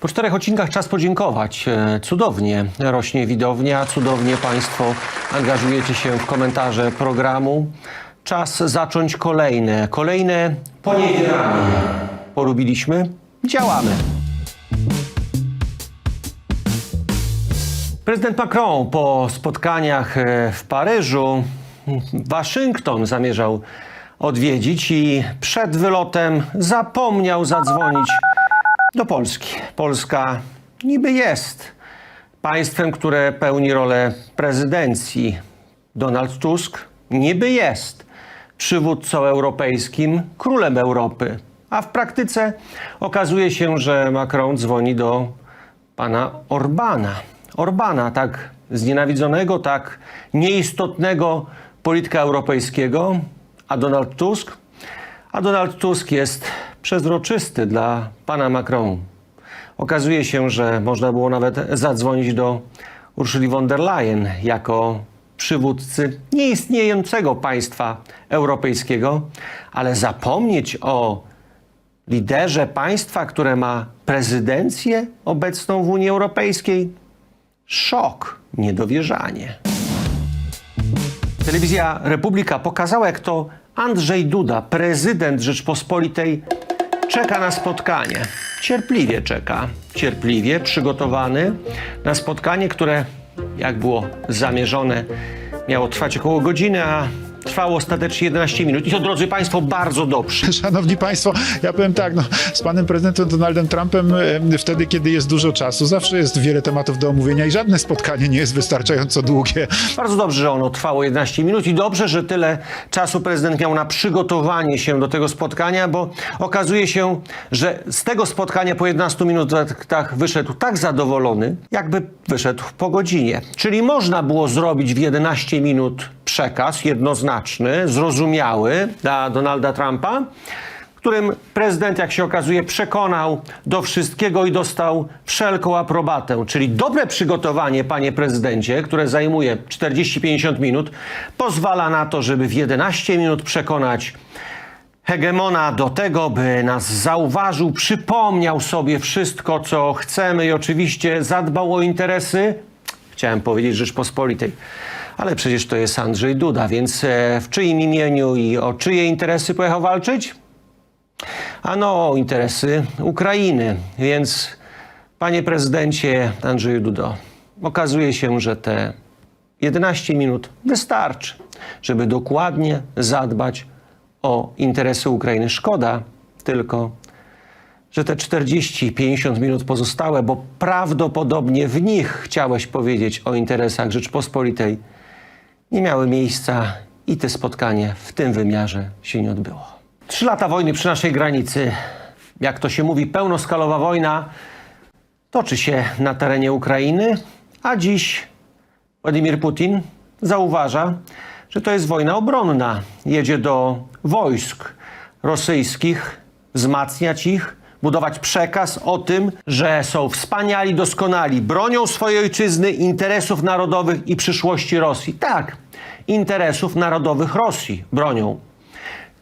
Po czterech odcinkach czas podziękować. E, Cudownie rośnie widownia, cudownie Państwo angażujecie się w komentarze programu. Czas zacząć kolejne, kolejne poniewieranie. Polubiliśmy? Działamy. Prezydent Macron po spotkaniach e, w Paryżu Waszyngton zamierzał odwiedzić i przed wylotem zapomniał zadzwonić do Polski. Polska niby jest państwem, które pełni rolę prezydencji. Donald Tusk niby jest przywódcą europejskim, królem Europy. A w praktyce okazuje się, że Macron dzwoni do pana Orbana. Orbana, tak znienawidzonego, tak nieistotnego polityka europejskiego, a Donald Tusk? A Donald Tusk jest przezroczysty dla pana Macron. Okazuje się, że można było nawet zadzwonić do Ursuli von der Leyen jako przywódcy nieistniejącego państwa europejskiego, ale zapomnieć o liderze państwa, które ma prezydencję obecną w Unii Europejskiej? Szok, niedowierzanie. Telewizja Republika pokazała, jak to Andrzej Duda, prezydent Rzeczpospolitej, czeka na spotkanie. Cierpliwie czeka, cierpliwie przygotowany na spotkanie, które, jak było zamierzone, miało trwać około godziny, a trwało ostatecznie 11 minut. I to, drodzy Państwo, bardzo dobrze. Szanowni Państwo, ja powiem tak, no, z panem prezydentem Donaldem Trumpem e, wtedy, kiedy jest dużo czasu, zawsze jest wiele tematów do omówienia i żadne spotkanie nie jest wystarczająco długie. Bardzo dobrze, że ono trwało 11 minut i dobrze, że tyle czasu prezydent miał na przygotowanie się do tego spotkania, bo okazuje się, że z tego spotkania po 11 minutach wyszedł tak zadowolony, jakby wyszedł po godzinie. Czyli można było zrobić w 11 minut przekaz jednoznaczny, zrozumiały dla Donalda Trumpa, którym prezydent, jak się okazuje, przekonał do wszystkiego i dostał wszelką aprobatę. Czyli dobre przygotowanie, panie prezydencie, które zajmuje 40-50 minut, pozwala na to, żeby w 11 minut przekonać hegemona do tego, by nas zauważył, przypomniał sobie wszystko, co chcemy i oczywiście zadbał o interesy, chciałem powiedzieć Rzeczpospolitej, ale przecież to jest Andrzej Duda, więc e, w czyim imieniu i o czyje interesy pojechał walczyć? Ano o interesy Ukrainy. Więc, panie prezydencie Andrzeju Dudo, okazuje się, że te 11 minut wystarczy, żeby dokładnie zadbać o interesy Ukrainy. Szkoda tylko, że te 40-50 minut pozostałe, bo prawdopodobnie w nich chciałeś powiedzieć o interesach Rzeczpospolitej, nie miały miejsca i te spotkanie w tym wymiarze się nie odbyło. Trzy lata wojny przy naszej granicy, jak to się mówi, pełnoskalowa wojna toczy się na terenie Ukrainy, a dziś Władimir Putin zauważa, że to jest wojna obronna. Jedzie do wojsk rosyjskich, wzmacniać ich, budować przekaz o tym, że są wspaniali, doskonali, bronią swojej ojczyzny, interesów narodowych i przyszłości Rosji. Tak, interesów narodowych Rosji bronią.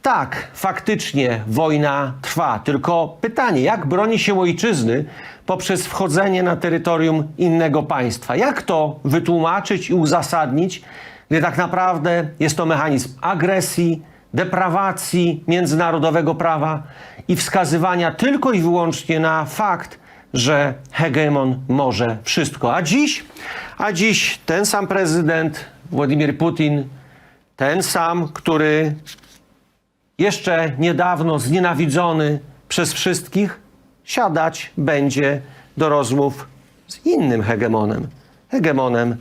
Tak, faktycznie wojna trwa. Tylko pytanie, jak broni się ojczyzny poprzez wchodzenie na terytorium innego państwa? Jak to wytłumaczyć i uzasadnić, gdy tak naprawdę jest to mechanizm agresji, deprawacji międzynarodowego prawa i wskazywania tylko i wyłącznie na fakt, że hegemon może wszystko. A dziś, a dziś ten sam prezydent Władimir Putin, ten sam, który jeszcze niedawno znienawidzony przez wszystkich, siadać będzie do rozmów z innym hegemonem, hegemonem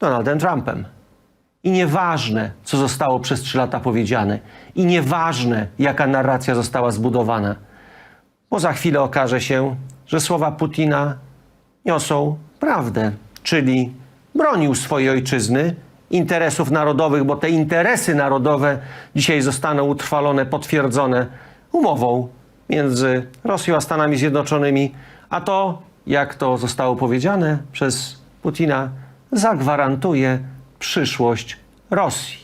Donaldem Trumpem. I nieważne, co zostało przez trzy lata powiedziane, i nieważne, jaka narracja została zbudowana, bo za chwilę okaże się, że słowa Putina niosą prawdę, czyli bronił swojej ojczyzny, interesów narodowych, bo te interesy narodowe dzisiaj zostaną utrwalone, potwierdzone umową między Rosją a Stanami Zjednoczonymi, a to, jak to zostało powiedziane przez Putina, zagwarantuje przyszłość Rosji.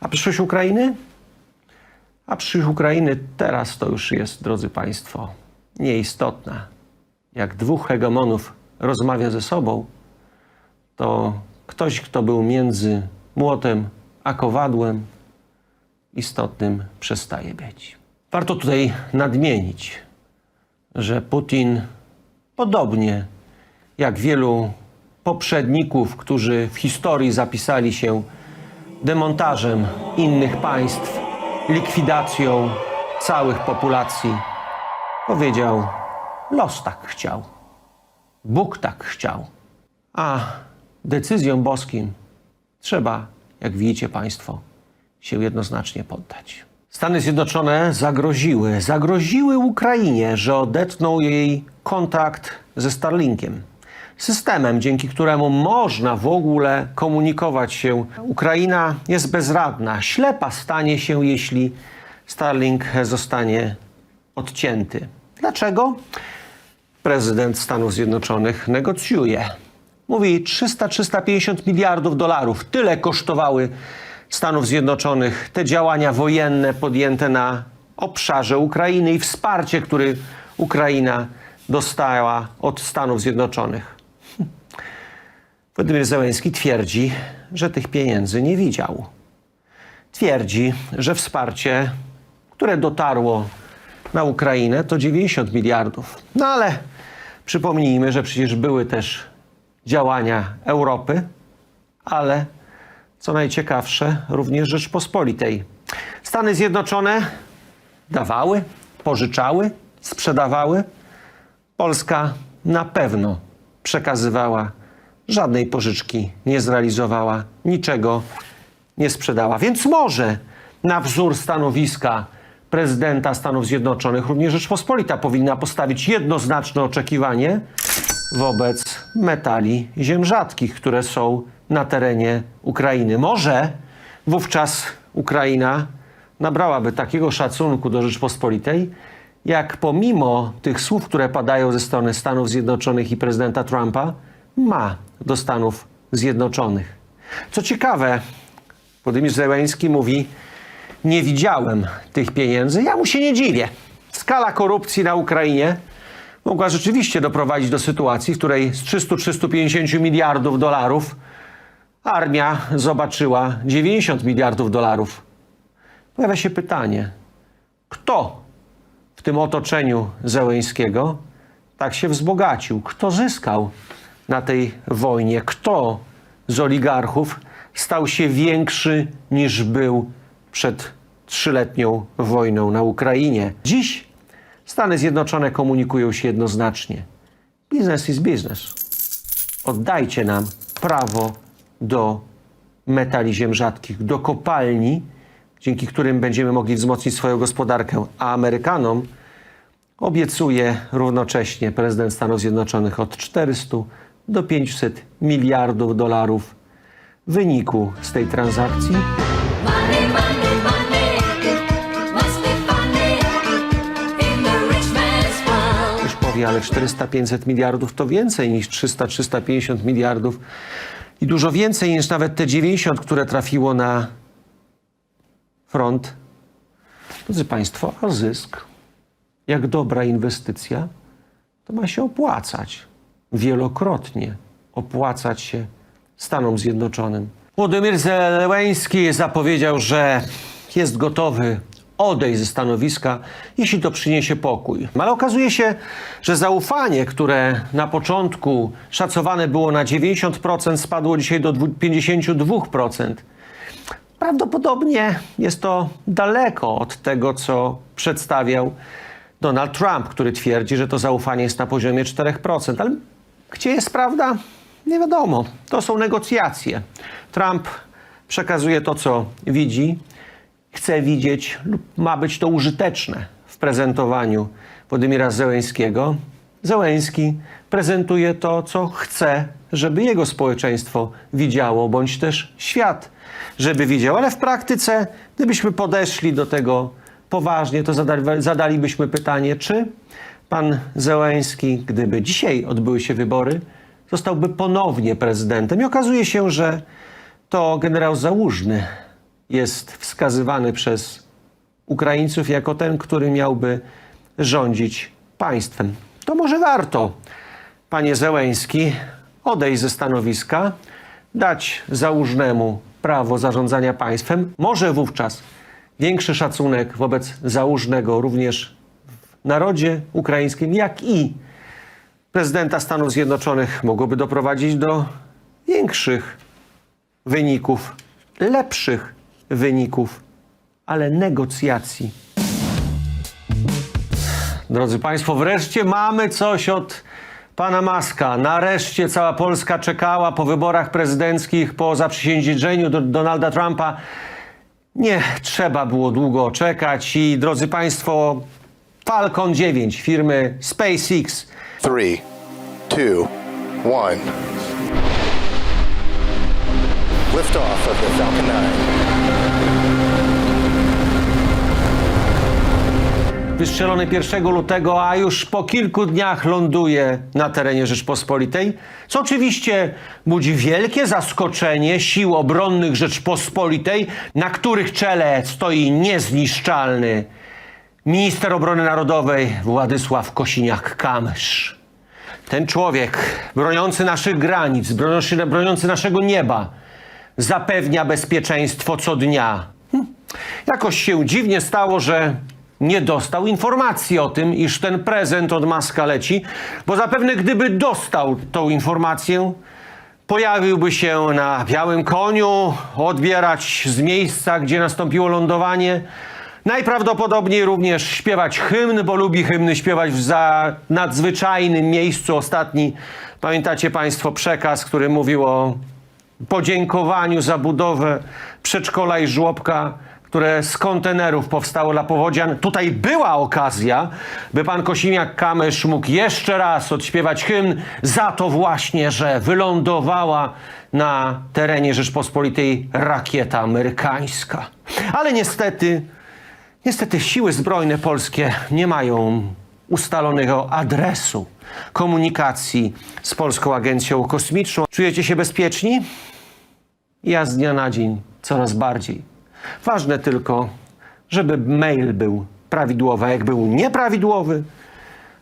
A przyszłość Ukrainy? A przyszłość Ukrainy teraz to już jest, drodzy Państwo, nieistotna. jak dwóch hegemonów rozmawia ze sobą, to ktoś, kto był między młotem a kowadłem, istotnym przestaje być. Warto tutaj nadmienić, że Putin, podobnie jak wielu poprzedników, którzy w historii zapisali się demontażem innych państw, likwidacją całych populacji, powiedział: Los tak chciał, Bóg tak chciał, a decyzjom boskim trzeba, jak widzicie Państwo, się jednoznacznie poddać. Stany Zjednoczone zagroziły, zagroziły Ukrainie, że odetną jej kontakt ze Starlinkiem. Systemem, dzięki któremu można w ogóle komunikować się. Ukraina jest bezradna, ślepa stanie się, jeśli Starlink zostanie odcięty. Dlaczego? Prezydent Stanów Zjednoczonych negocjuje. Mówi 300-350 miliardów dolarów. Tyle kosztowały Stanów Zjednoczonych te działania wojenne podjęte na obszarze Ukrainy i wsparcie, które Ukraina dostała od Stanów Zjednoczonych. Władimir Zełenski twierdzi, że tych pieniędzy nie widział. Twierdzi, że wsparcie, które dotarło na Ukrainę, to 90 miliardów. No ale przypomnijmy, że przecież były też działania Europy, ale co najciekawsze, również Rzeczpospolitej. Stany Zjednoczone dawały, pożyczały, sprzedawały. Polska na pewno przekazywała, żadnej pożyczki nie zrealizowała, niczego nie sprzedała. Więc może na wzór stanowiska prezydenta Stanów Zjednoczonych również Rzeczpospolita powinna postawić jednoznaczne oczekiwanie wobec metali ziem rzadkich, które są na terenie Ukrainy. Może wówczas Ukraina nabrałaby takiego szacunku do Rzeczpospolitej, jak pomimo tych słów, które padają ze strony Stanów Zjednoczonych i prezydenta Trumpa, ma do Stanów Zjednoczonych. Co ciekawe, Władimir Zełenski mówi, nie widziałem tych pieniędzy, ja mu się nie dziwię. Skala korupcji na Ukrainie mogła rzeczywiście doprowadzić do sytuacji, w której z 300-350 miliardów dolarów armia zobaczyła 90 miliardów dolarów. Pojawia się pytanie, kto w tym otoczeniu Zełeńskiego tak się wzbogacił? Kto zyskał na tej wojnie? Kto z oligarchów stał się większy niż był przed trzyletnią wojną na Ukrainie? Dziś Stany Zjednoczone komunikują się jednoznacznie. Biznes is business. Oddajcie nam prawo do metali ziem rzadkich, do kopalni, dzięki którym będziemy mogli wzmocnić swoją gospodarkę, a Amerykanom obiecuje równocześnie prezydent Stanów Zjednoczonych od 400 do 500 miliardów dolarów w wyniku z tej transakcji. Money, money, money. Ktoś powie, ale 400-500 miliardów to więcej niż 300-350 miliardów i dużo więcej niż nawet te 90, które trafiło na front. Drodzy Państwo, a zysk, jak dobra inwestycja, to ma się opłacać. Wielokrotnie opłacać się Stanom Zjednoczonym. Władimir Zełenski zapowiedział, że jest gotowy odejść ze stanowiska, jeśli to przyniesie pokój. Ale okazuje się, że zaufanie, które na początku szacowane było na 90%, spadło dzisiaj do dwu- 52%. Prawdopodobnie jest to daleko od tego, co przedstawiał Donald Trump, który twierdzi, że to zaufanie jest na poziomie 4%. Ale gdzie jest prawda? Nie wiadomo. To są negocjacje. Trump przekazuje to, co widzi, chce widzieć lub ma być to użyteczne w prezentowaniu Władimira Zełęńskiego. Zełęński prezentuje to, co chce, żeby jego społeczeństwo widziało, bądź też świat, żeby widział. Ale w praktyce, gdybyśmy podeszli do tego poważnie, to zadali, zadalibyśmy pytanie, czy pan Zełęński, gdyby dzisiaj odbyły się wybory, zostałby ponownie prezydentem. I okazuje się, że to generał Załużny jest wskazywany przez Ukraińców jako ten, który miałby rządzić państwem. to może warto, panie Zełęński, odejść ze stanowiska, dać załóżnemu prawo zarządzania państwem. Może wówczas większy szacunek wobec załóżnego również narodzie ukraińskim, jak i prezydenta Stanów Zjednoczonych mogłoby doprowadzić do większych wyników, lepszych wyników, ale negocjacji. Drodzy Państwo, wreszcie mamy coś od pana Maska. Nareszcie cała Polska czekała po wyborach prezydenckich, po zaprzysiężeniu do Donalda Trumpa. Nie trzeba było długo czekać i drodzy Państwo, Falcon 9 firmy SpaceX Three, two, one. Liftoff of the Falcon 9. wystrzelony 1 lutego, a już po kilku dniach ląduje na terenie Rzeczpospolitej, co oczywiście budzi wielkie zaskoczenie sił obronnych Rzeczpospolitej, na których czele stoi niezniszczalny minister obrony narodowej Władysław Kosiniak-Kamysz. Ten człowiek, broniący naszych granic, broniący, naszego nieba, zapewnia bezpieczeństwo co dnia. Hm. Jakoś się dziwnie stało, że nie dostał informacji o tym, iż ten prezent od Maska leci, bo zapewne gdyby dostał tą informację, pojawiłby się na białym koniu, odbierać z miejsca, gdzie nastąpiło lądowanie. Najprawdopodobniej również śpiewać hymn, bo lubi hymny śpiewać w za nadzwyczajnym miejscu. Ostatni, pamiętacie Państwo, przekaz, który mówił o podziękowaniu za budowę przedszkola i żłobka, które z kontenerów powstało dla powodzian. Tutaj była okazja, by pan Kosiniak-Kamysz mógł jeszcze raz odśpiewać hymn za to właśnie, że wylądowała na terenie Rzeczpospolitej rakieta amerykańska. Ale niestety, niestety siły zbrojne polskie nie mają ustalonego adresu komunikacji z Polską Agencją Kosmiczną. Czujecie się bezpieczni? Ja z dnia na dzień coraz bardziej. Ważne tylko, żeby mail był prawidłowy, a jak był nieprawidłowy,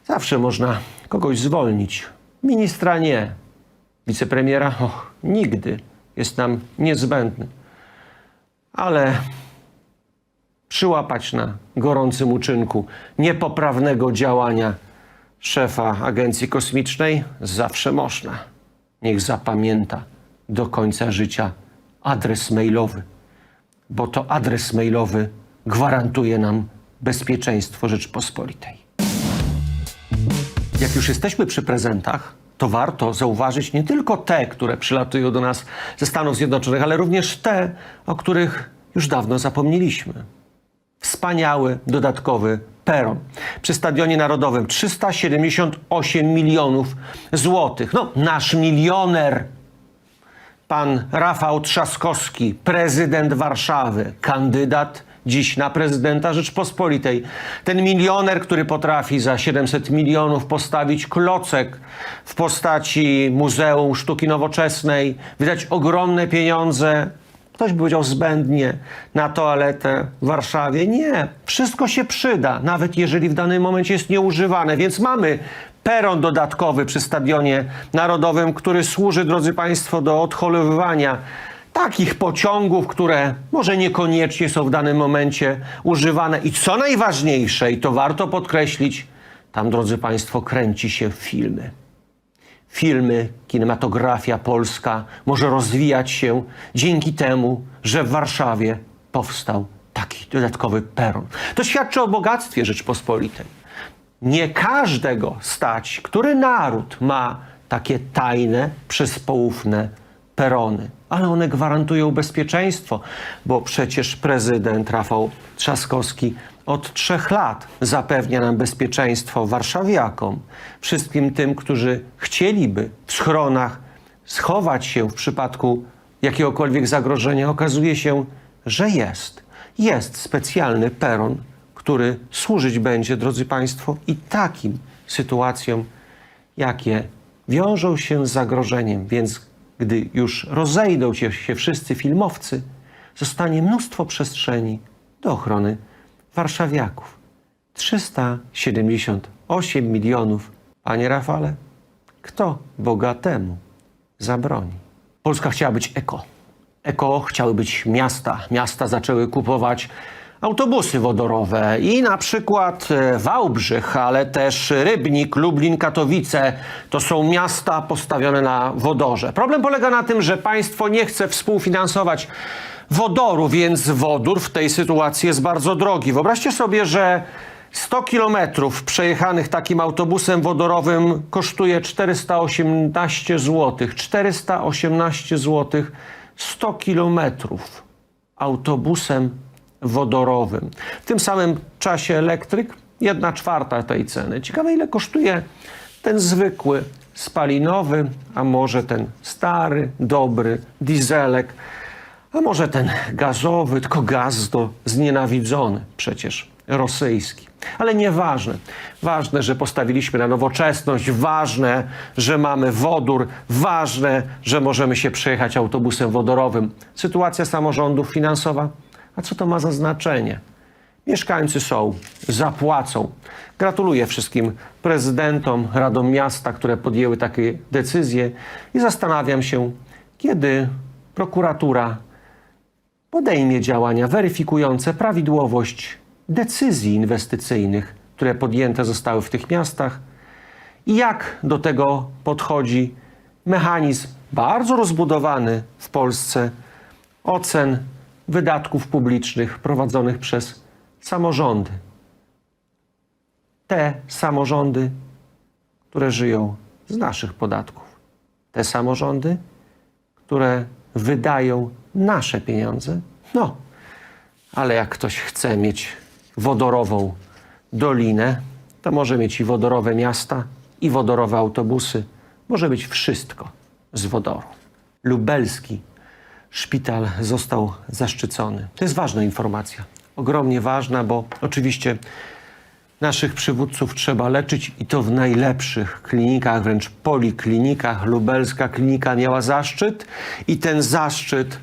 zawsze można kogoś zwolnić. Ministra nie, wicepremiera och, nigdy jest nam niezbędny. Ale przyłapać na gorącym uczynku niepoprawnego działania szefa Agencji Kosmicznej zawsze można. Niech zapamięta do końca życia adres mailowy, bo to adres mailowy gwarantuje nam bezpieczeństwo Rzeczpospolitej. Jak już jesteśmy przy prezentach, to warto zauważyć nie tylko te, które przylatują do nas ze Stanów Zjednoczonych, ale również te, o których już dawno zapomnieliśmy wspaniały dodatkowy peron. Przy Stadionie Narodowym 378 milionów złotych. No, nasz milioner, pan Rafał Trzaskowski, prezydent Warszawy, kandydat dziś na prezydenta Rzeczpospolitej. Ten milioner, który potrafi za 700 milionów postawić klocek w postaci Muzeum Sztuki Nowoczesnej, wydać ogromne pieniądze Ktoś by powiedział zbędnie na toaletę w Warszawie. Nie, wszystko się przyda, nawet jeżeli w danym momencie jest nieużywane. Więc mamy peron dodatkowy przy Stadionie Narodowym, który służy, drodzy Państwo, do odholowywania takich pociągów, które może niekoniecznie są w danym momencie używane. I co najważniejsze, i to warto podkreślić, tam, drodzy Państwo, kręci się filmy filmy, kinematografia polska może rozwijać się dzięki temu, że w Warszawie powstał taki dodatkowy peron. To świadczy o bogactwie Rzeczpospolitej. Nie każdego stać, który naród ma takie tajne, przyspoufne perony, ale one gwarantują bezpieczeństwo, bo przecież prezydent Rafał Trzaskowski od trzech lat zapewnia nam bezpieczeństwo warszawiakom, wszystkim tym, którzy chcieliby w schronach schować się w przypadku jakiegokolwiek zagrożenia. Okazuje się, że jest. Jest specjalny peron, który służyć będzie, drodzy Państwo, i takim sytuacjom, jakie wiążą się z zagrożeniem. Więc gdy już rozejdą się, wszyscy filmowcy, zostanie mnóstwo przestrzeni do ochrony warszawiaków. 378 milionów Panie Rafale, kto bogatemu zabroni? Polska chciała być eko. Eko chciały być miasta. Miasta zaczęły kupować autobusy wodorowe i na przykład e, Wałbrzych, ale też Rybnik, Lublin, Katowice to są miasta postawione na wodorze. Problem polega na tym, że państwo nie chce współfinansować wodoru, więc wodór w tej sytuacji jest bardzo drogi. Wyobraźcie sobie, że 100 kilometrów przejechanych takim autobusem wodorowym kosztuje 418 zł. 418 zł 100 kilometrów autobusem wodorowym. W tym samym czasie elektryk 1 czwarta tej ceny. Ciekawe ile kosztuje ten zwykły spalinowy, a może ten stary, dobry dieselek, a może ten gazowy, tylko gaz to znienawidzony przecież rosyjski. Ale nieważne. Ważne, że postawiliśmy na nowoczesność, ważne, że mamy wodór, ważne, że możemy się przejechać autobusem wodorowym. Sytuacja samorządów finansowa, a co to ma za znaczenie? Mieszkańcy są, zapłacą. Gratuluję wszystkim prezydentom, radom miasta, które podjęły takie decyzje i zastanawiam się, kiedy prokuratura podejmie działania weryfikujące prawidłowość decyzji inwestycyjnych, które podjęte zostały w tych miastach i jak do tego podchodzi mechanizm bardzo rozbudowany w Polsce ocen wydatków publicznych prowadzonych przez samorządy. Te samorządy, które żyją z naszych podatków. Te samorządy, które wydają nasze pieniądze. No, ale jak ktoś chce mieć wodorową dolinę, to może mieć i wodorowe miasta, i wodorowe autobusy. Może być wszystko z wodoru. Lubelski szpital został zaszczycony. To jest ważna informacja. Ogromnie ważna, bo oczywiście Naszych przywódców trzeba leczyć i to w najlepszych klinikach, wręcz poliklinikach. Lubelska klinika miała zaszczyt i ten zaszczyt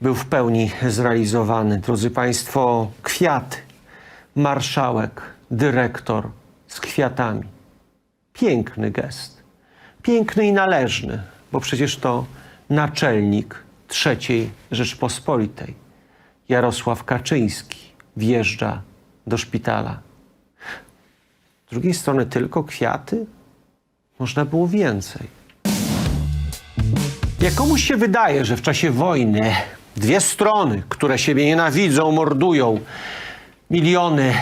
był w pełni zrealizowany. Drodzy Państwo, kwiaty, marszałek, dyrektor z kwiatami. Piękny gest. Piękny i należny, bo przecież to naczelnik III Rzeczpospolitej, Jarosław Kaczyński, wjeżdża do szpitala. Z drugiej strony tylko kwiaty? Można było więcej. Jak komuś się wydaje, że w czasie wojny dwie strony, które siebie nienawidzą, mordują, miliony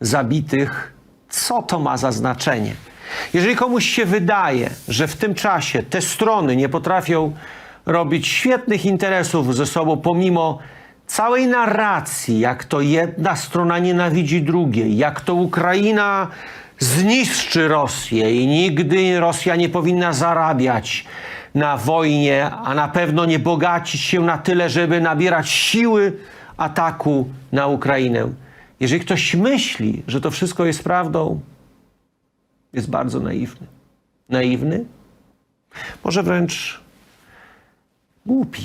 zabitych, co to ma za znaczenie? Jeżeli komuś się wydaje, że w tym czasie te strony nie potrafią robić świetnych interesów ze sobą, pomimo całej narracji, jak to jedna strona nienawidzi drugiej, jak to Ukraina zniszczy Rosję i nigdy Rosja nie powinna zarabiać na wojnie, a na pewno nie bogacić się na tyle, żeby nabierać siły ataku na Ukrainę. Jeżeli ktoś myśli, że to wszystko jest prawdą, jest bardzo naiwny. Naiwny? Może wręcz głupi.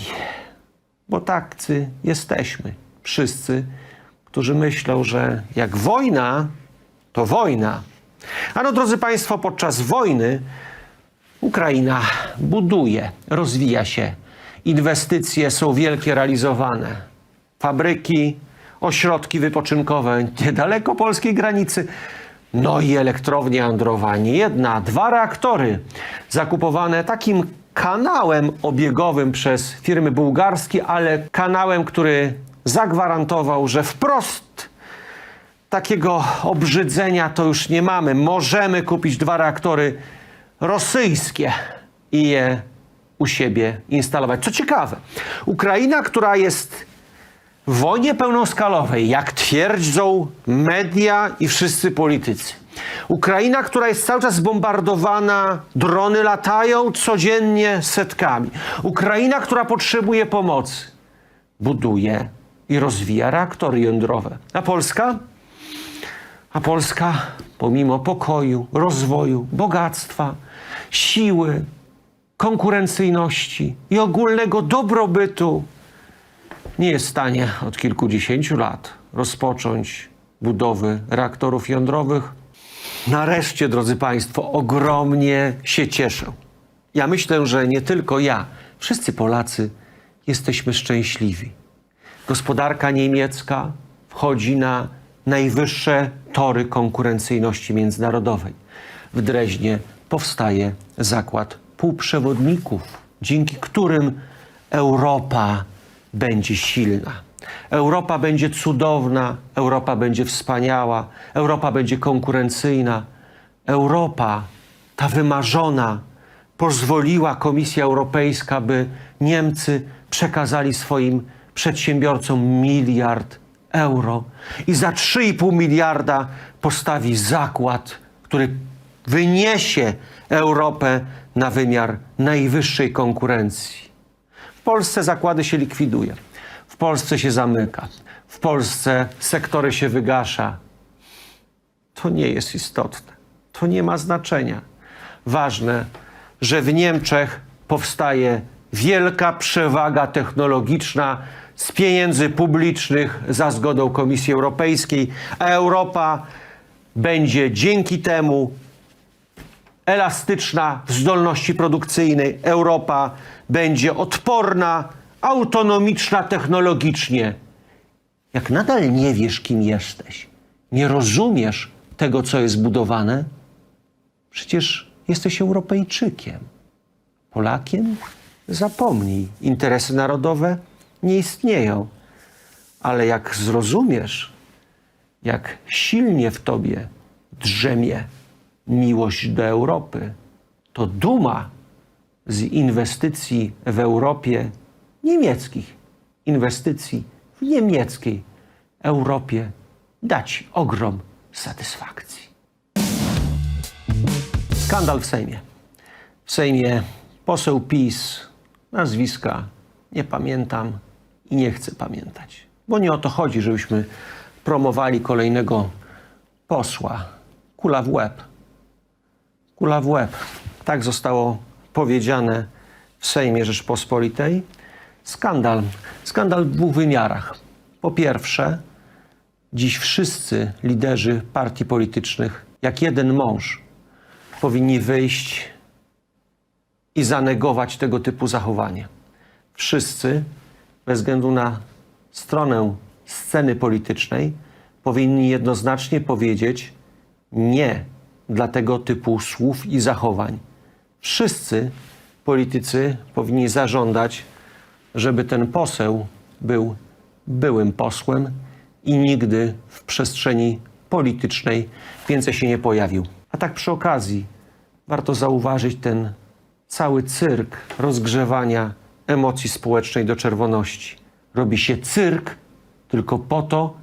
Bo tacy jesteśmy. Wszyscy, którzy myślą, że jak wojna, to wojna. Ano, drodzy Państwo, podczas wojny Ukraina buduje, rozwija się. Inwestycje są wielkie realizowane. Fabryki, ośrodki wypoczynkowe niedaleko polskiej granicy. No i elektrownie jądrowe. Nie jedna, dwa reaktory zakupowane takim kanałem obiegowym przez firmy bułgarskie, ale kanałem, który zagwarantował, że wprost takiego obrzydzenia to już nie mamy. Możemy kupić dwa reaktory rosyjskie i je u siebie instalować. Co ciekawe, Ukraina, która jest w wojnie pełnoskalowej, jak twierdzą media i wszyscy politycy. Ukraina, która jest cały czas bombardowana, drony latają codziennie setkami. Ukraina, która potrzebuje pomocy, buduje i rozwija reaktory jądrowe. A Polska? A Polska, pomimo pokoju, rozwoju, bogactwa, siły, konkurencyjności i ogólnego dobrobytu, nie jest w stanie od kilkudziesięciu lat rozpocząć budowy reaktorów jądrowych. Nareszcie, drodzy Państwo, ogromnie się cieszę. Ja myślę, że nie tylko ja, wszyscy Polacy jesteśmy szczęśliwi. Gospodarka niemiecka wchodzi na najwyższe tory konkurencyjności międzynarodowej. W Dreźnie powstaje zakład półprzewodników, dzięki którym Europa będzie silna. Europa będzie cudowna, Europa będzie wspaniała, Europa będzie konkurencyjna. Europa, ta wymarzona, pozwoliła Komisja Europejska, by Niemcy przekazali swoim przedsiębiorcom miliard euro i za 3,5 miliarda postawi zakład, który wyniesie Europę na wymiar najwyższej konkurencji. W Polsce zakłady się likwiduje, w Polsce się zamyka, w Polsce sektory się wygasza. To nie jest istotne. To nie ma znaczenia. Ważne, że w Niemczech powstaje wielka przewaga technologiczna z pieniędzy publicznych za zgodą Komisji Europejskiej, a Europa będzie dzięki temu elastyczna w zdolności produkcyjnej. Europa będzie odporna, autonomiczna technologicznie. Jak nadal nie wiesz, kim jesteś, nie rozumiesz tego, co jest budowane, przecież jesteś Europejczykiem. Polakiem? Zapomnij. Interesy narodowe nie istnieją. Ale jak zrozumiesz, jak silnie w tobie drzemie miłość do Europy, to duma z inwestycji w Europie, niemieckich inwestycji w niemieckiej Europie, da ci ogrom satysfakcji. Skandal w Sejmie. W Sejmie poseł PiS, nazwiska nie pamiętam i nie chcę pamiętać. Bo nie o to chodzi, żebyśmy promowali kolejnego posła. Kula w łeb. Kula w łeb. Tak zostało powiedziane w Sejmie Rzeczpospolitej. Skandal. Skandal w dwóch wymiarach. Po pierwsze, dziś wszyscy liderzy partii politycznych, jak jeden mąż, powinni wyjść i zanegować tego typu zachowanie. Wszyscy, bez względu na stronę sceny politycznej, powinni jednoznacznie powiedzieć nie dla tego typu słów i zachowań. Wszyscy politycy powinni zażądać, żeby ten poseł był byłym posłem i nigdy w przestrzeni politycznej więcej się nie pojawił. A tak przy okazji warto zauważyć ten cały cyrk rozgrzewania emocji społecznej do czerwoności. Robi się cyrk tylko po to,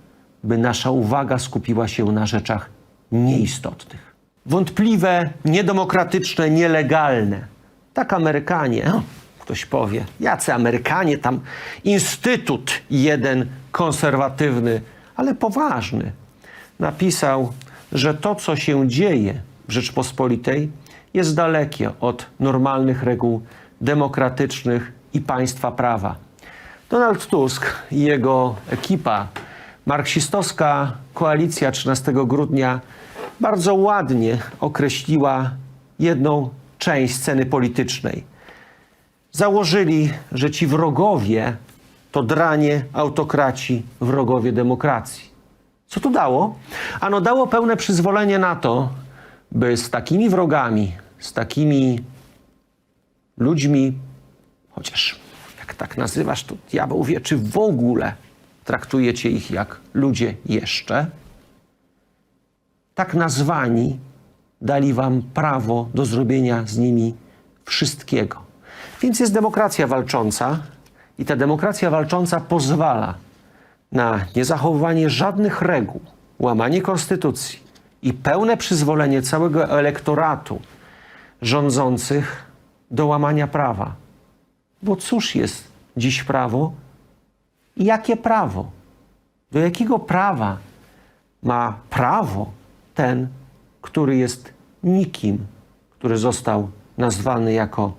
by nasza uwaga skupiła się na rzeczach nieistotnych. Wątpliwe, niedemokratyczne, nielegalne. Tak Amerykanie, o, ktoś powie, jacy Amerykanie, tam instytut jeden konserwatywny, ale poważny, napisał, że to, co się dzieje w Rzeczpospolitej, jest dalekie od normalnych reguł demokratycznych i państwa prawa. Donald Tusk i jego ekipa, marksistowska koalicja 13 grudnia, bardzo ładnie określiła jedną część sceny politycznej. Założyli, że ci wrogowie to dranie autokraci, wrogowie demokracji. Co to dało? Ano dało pełne przyzwolenie na to, by z takimi wrogami, z takimi ludźmi, chociaż jak tak nazywasz, to diabeł wie, czy w ogóle traktujecie ich jak ludzie jeszcze, tak nazwani dali wam prawo do zrobienia z nimi wszystkiego. Więc jest demokracja walcząca i ta demokracja walcząca pozwala na niezachowywanie żadnych reguł, łamanie konstytucji i pełne przyzwolenie całego elektoratu rządzących do łamania prawa. Bo cóż jest dziś prawo i jakie prawo? Do jakiego prawa ma prawo ten, który jest nikim, który został nazwany jako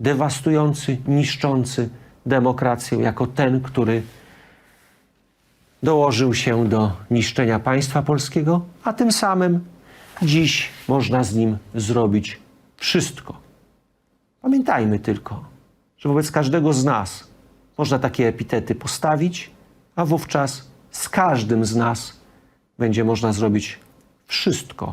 dewastujący, niszczący demokrację, jako ten, który dołożył się do niszczenia państwa polskiego, a tym samym Dziś można z nim zrobić wszystko. Pamiętajmy tylko, że wobec każdego z nas można takie epitety postawić, a wówczas z każdym z nas będzie można zrobić wszystko.